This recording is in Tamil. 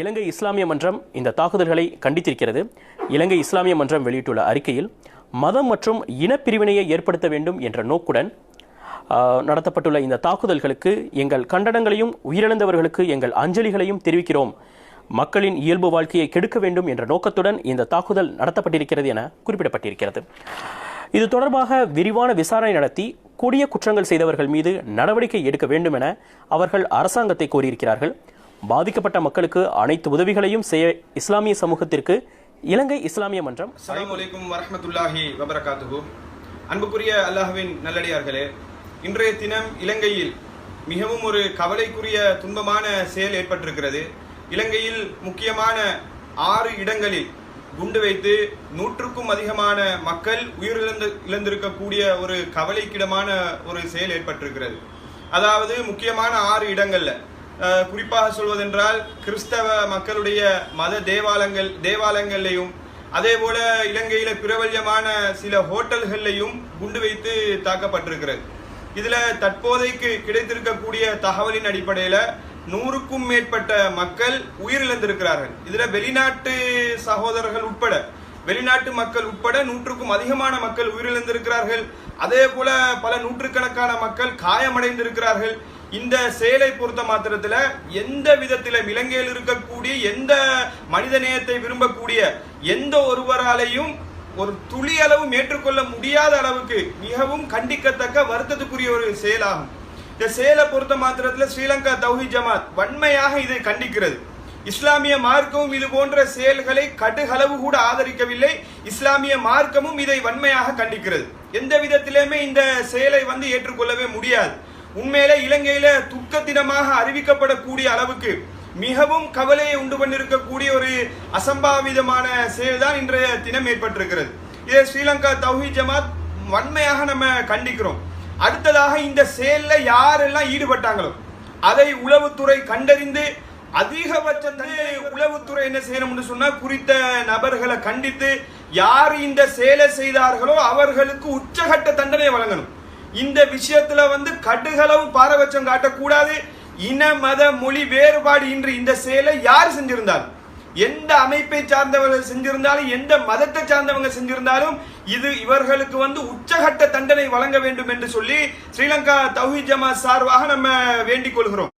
இலங்கை இஸ்லாமிய மன்றம் இந்த தாக்குதல்களை கண்டித்திருக்கிறது. இலங்கை இஸ்லாமிய மன்றம் வெளியிட்டுள்ள அறிக்கையில் மதம் மற்றும் இனப்பிரிவினையை ஏற்படுத்த வேண்டும் என்ற நோக்குடன் நடத்தப்பட்டுள்ள இந்த தாக்குதல்களுக்கு எங்கள் கண்டனங்களையும் உயிரிழந்தவர்களுக்கு எங்கள் அஞ்சலிகளையும் தெரிவிக்கிறோம். மக்களின் இயல்பு வாழ்க்கையை கெடுக்க வேண்டும் என்ற நோக்கத்துடன் இந்த தாக்குதல் நடத்தப்பட்டிருக்கிறது என குறிப்பிடப்பட்டிருக்கிறது. இது தொடர்பாக விரிவான விசாரணை நடத்தி கொடிய குற்றங்கள் செய்தவர்கள் மீது நடவடிக்கை எடுக்க வேண்டும் என அவர்கள் அரசாங்கத்தை கோரியிருக்கிறார்கள். பாதிக்கப்பட்ட மக்களுக்கு அனைத்து உதவிகளையும் செய்ய இஸ்லாமிய சமூகத்திற்கு இலங்கை இஸ்லாமிய மன்றம் அஸ்ஸலாமு அலைக்கும் வரமத்துல்லாஹி வபரகாத்துஹு. அன்புக்குரிய அல்லாஹுவின் நல்லடியார்களே இன்றைய தினம் இலங்கையில் மிகவும் ஒரு கவலைக்குரிய துன்பமான செயல் ஏற்பட்டிருக்கிறது. இலங்கையில் முக்கியமான ஆறு இடங்களில் குண்டு வைத்து நூற்றுக்கும் அதிகமான மக்கள் உயிரிழந்து இழந்திருக்கக்கூடிய ஒரு கவலைக்கிடமான ஒரு செயல் ஏற்பட்டிருக்கிறது. அதாவது முக்கியமான ஆறு இடங்கள்ல. குறிப்பாக சொல்வதென்றால் கிறிஸ்தவ மக்களுடைய மத தேவாலயங்கள் தேவாலயங்கள்லையும் அதே போல இலங்கையில பிரபல்யமான சில ஹோட்டல்கள்லையும் குண்டு வைத்து தாக்கப்பட்டிருக்கிறது. இதுல தற்போதைக்கு கிடைத்திருக்கக்கூடிய தகவலின் அடிப்படையில நூறுக்கும் மேற்பட்ட மக்கள் உயிரிழந்திருக்கிறார்கள். இதுல வெளிநாட்டு சகோதரர்கள் உட்பட வெளிநாட்டு மக்கள் உட்பட நூற்றுக்கும் அதிகமான மக்கள் உயிரிழந்திருக்கிறார்கள். அதே போல பல நூற்றுக்கணக்கான மக்கள் காயமடைந்திருக்கிறார்கள். இந்த செயலை பொறுத்த மாத்திரத்துல எந்த விதத்தில இலங்கையில் இருக்கக்கூடிய எந்த மனித நேயத்தை விரும்பக்கூடிய எந்த ஒருவராலையும் ஒரு துளி அளவும் ஏற்றுக்கொள்ள முடியாத அளவுக்கு மிகவும் கண்டிக்கத்தக்க வருத்தத்துக்குரிய ஒரு செயலாகும். இந்த செயலை பொறுத்த மாத்திரத்தில் ஸ்ரீலங்கா தௌஹி ஜமாத் வன்மையாக இதை கண்டிக்கிறது. இஸ்லாமிய மார்க்கமும் இது போன்ற செயல்களை கடுகளவு கூட ஆதரிக்கவில்லை. இஸ்லாமிய மார்க்கமும் இதை வன்மையாக கண்டிக்கிறது. எந்த விதத்திலுமே இந்த செயலை வந்து ஏற்றுக்கொள்ளவே முடியாது. உண்மையிலே இலங்கையில துக்க தினமாக அறிவிக்கப்படக்கூடிய அளவுக்கு மிகவும் கவலையை உண்டு பண்ணிருக்கக்கூடிய ஒரு அசம்பாவிதமான செயல் தான் இன்றைய தினம் ஏற்பட்டிருக்கிறது. இதை ஸ்ரீலங்கா தௌஹி ஜமாத் வன்மையாக நம்ம கண்டிக்கிறோம். அடுத்ததாக இந்த செயலில் யாரெல்லாம் ஈடுபட்டாங்களோ அதை உளவுத்துறை கண்டறிந்து அதிகபட்சம் உளவுத்துறை என்ன செய்யணும்னு சொன்னா குறித்த நபர்களை கண்டித்து யார் இந்த செயலை செய்தார்களோ அவர்களுக்கு உச்சகட்ட தண்டனை வழங்கணும். இந்த விஷயத்துல வந்து கடுகளவும் பாரபட்சம் காட்டக்கூடாது. இன மத மொழி வேறுபாடு இன்றி இந்த செயலை யார் செஞ்சிருந்தார்கள் எந்த அமைப்பை சார்ந்தவர்கள் செஞ்சிருந்தாலும் எந்த மதத்தை சார்ந்தவங்க செஞ்சிருந்தாலும் இது இவர்களுக்கு வந்து உச்சகட்ட தண்டனை வழங்க வேண்டும் என்று சொல்லி ஸ்ரீலங்கா தௌஹி ஜமா சார்பாக நம்ம வேண்டிக் கொள்கிறோம்.